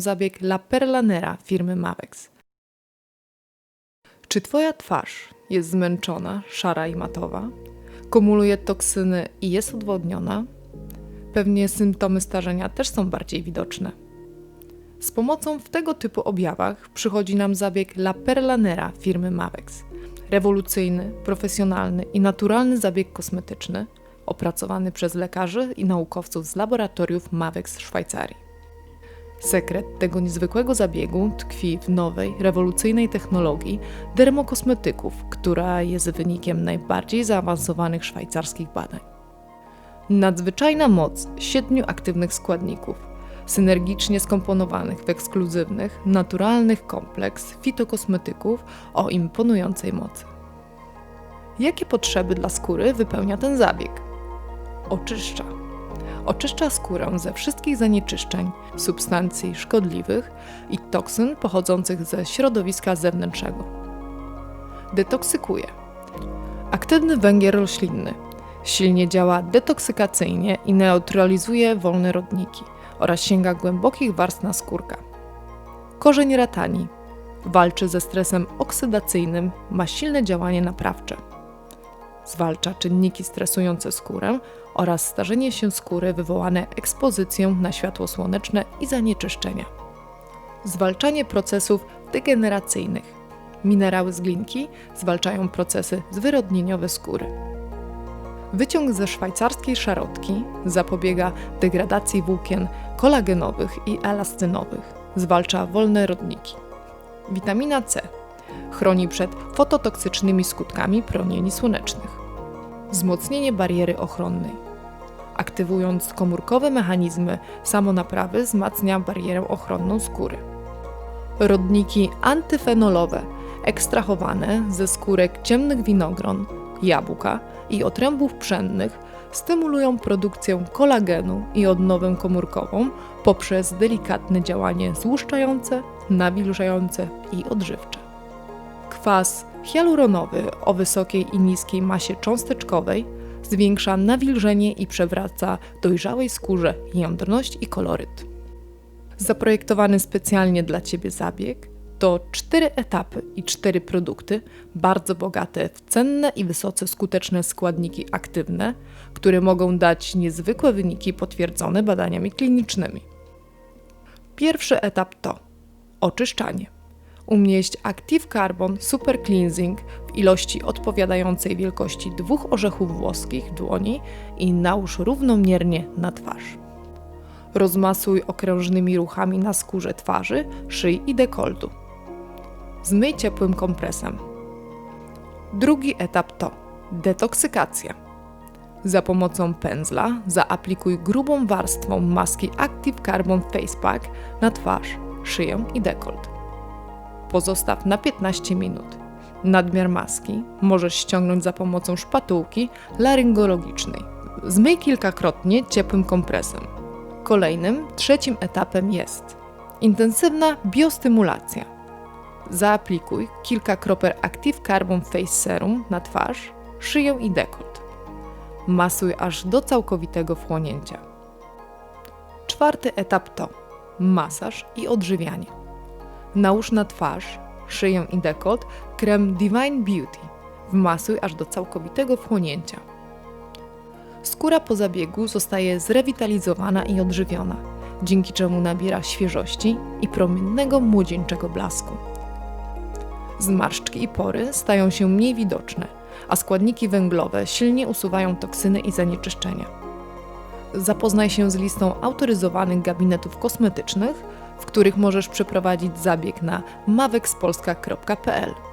zabieg La Perlanera firmy Mavex. Czy Twoja twarz jest zmęczona, szara i matowa? Kumuluje toksyny i jest odwodniona? Pewnie symptomy starzenia też są bardziej widoczne. Z pomocą w tego typu objawach przychodzi nam zabieg La Perlanera firmy Mavex. Rewolucyjny, profesjonalny i naturalny zabieg kosmetyczny, opracowany przez lekarzy i naukowców z laboratoriów Mavex w Szwajcarii. Sekret tego niezwykłego zabiegu tkwi w nowej, rewolucyjnej technologii dermokosmetyków, która jest wynikiem najbardziej zaawansowanych szwajcarskich badań. Nadzwyczajna moc siedmiu aktywnych składników, synergicznie skomponowanych w ekskluzywnych, naturalnych kompleks fitokosmetyków o imponującej mocy. Jakie potrzeby dla skóry wypełnia ten zabieg? Oczyszcza. Oczyszcza skórę ze wszystkich zanieczyszczeń, substancji szkodliwych i toksyn pochodzących ze środowiska zewnętrznego. Detoksykuje. Aktywny węgiel roślinny silnie działa detoksykacyjnie i neutralizuje wolne rodniki oraz sięga głębokich warstw naskórka. Korzeń ratani walczy ze stresem oksydacyjnym, ma silne działanie naprawcze. Zwalcza czynniki stresujące skórę oraz starzenie się skóry wywołane ekspozycją na światło słoneczne i zanieczyszczenia. Zwalczanie procesów degeneracyjnych. Minerały z glinki zwalczają procesy zwyrodnieniowe skóry. Wyciąg ze szwajcarskiej szarotki zapobiega degradacji włókien kolagenowych i elastynowych, zwalcza wolne rodniki. Witamina C chroni przed fototoksycznymi skutkami promieni słonecznych. Wzmocnienie bariery ochronnej. Aktywując komórkowe mechanizmy samonaprawy, wzmacnia barierę ochronną skóry. Rodniki antyfenolowe, ekstrahowane ze skórek ciemnych winogron, jabłka i otrębów pszennych, stymulują produkcję kolagenu i odnowę komórkową poprzez delikatne działanie złuszczające, nawilżające i odżywcze. Kwas hialuronowy o wysokiej i niskiej masie cząsteczkowej zwiększa nawilżenie i przewraca dojrzałej skórze jędrność i koloryt. Zaprojektowany specjalnie dla Ciebie zabieg to cztery etapy i cztery produkty, bardzo bogate w cenne i wysoce skuteczne składniki aktywne, które mogą dać niezwykłe wyniki potwierdzone badaniami klinicznymi. Pierwszy etap to oczyszczanie. Umieść Active Carbon Super Cleansing w ilości odpowiadającej wielkości dwóch orzechów włoskich dłoni i nałóż równomiernie na twarz. Rozmasuj okrężnymi ruchami na skórze twarzy, szyi i dekoltu. Zmyj ciepłym kompresem. Drugi etap to detoksykacja. Za pomocą pędzla zaaplikuj grubą warstwą maski Active Carbon Face Pack na twarz, szyję i dekolt. Pozostaw na 15 minut. Nadmiar maski możesz ściągnąć za pomocą szpatułki laryngologicznej. Zmyj kilkakrotnie ciepłym kompresem. Kolejnym, trzecim etapem jest intensywna biostymulacja. Zaaplikuj kilka kropel Active Carbon Face Serum na twarz, szyję i dekolt. Masuj aż do całkowitego wchłonięcia. Czwarty etap to masaż i odżywianie. Nałóż na twarz, szyję i dekolt krem Divine Beauty. Wmasuj aż do całkowitego wchłonięcia. Skóra po zabiegu zostaje zrewitalizowana i odżywiona, dzięki czemu nabiera świeżości i promiennego młodzieńczego blasku. Zmarszczki i pory stają się mniej widoczne, a składniki węglowe silnie usuwają toksyny i zanieczyszczenia. Zapoznaj się z listą autoryzowanych gabinetów kosmetycznych, w których możesz przeprowadzić zabieg na mavexpolska.pl.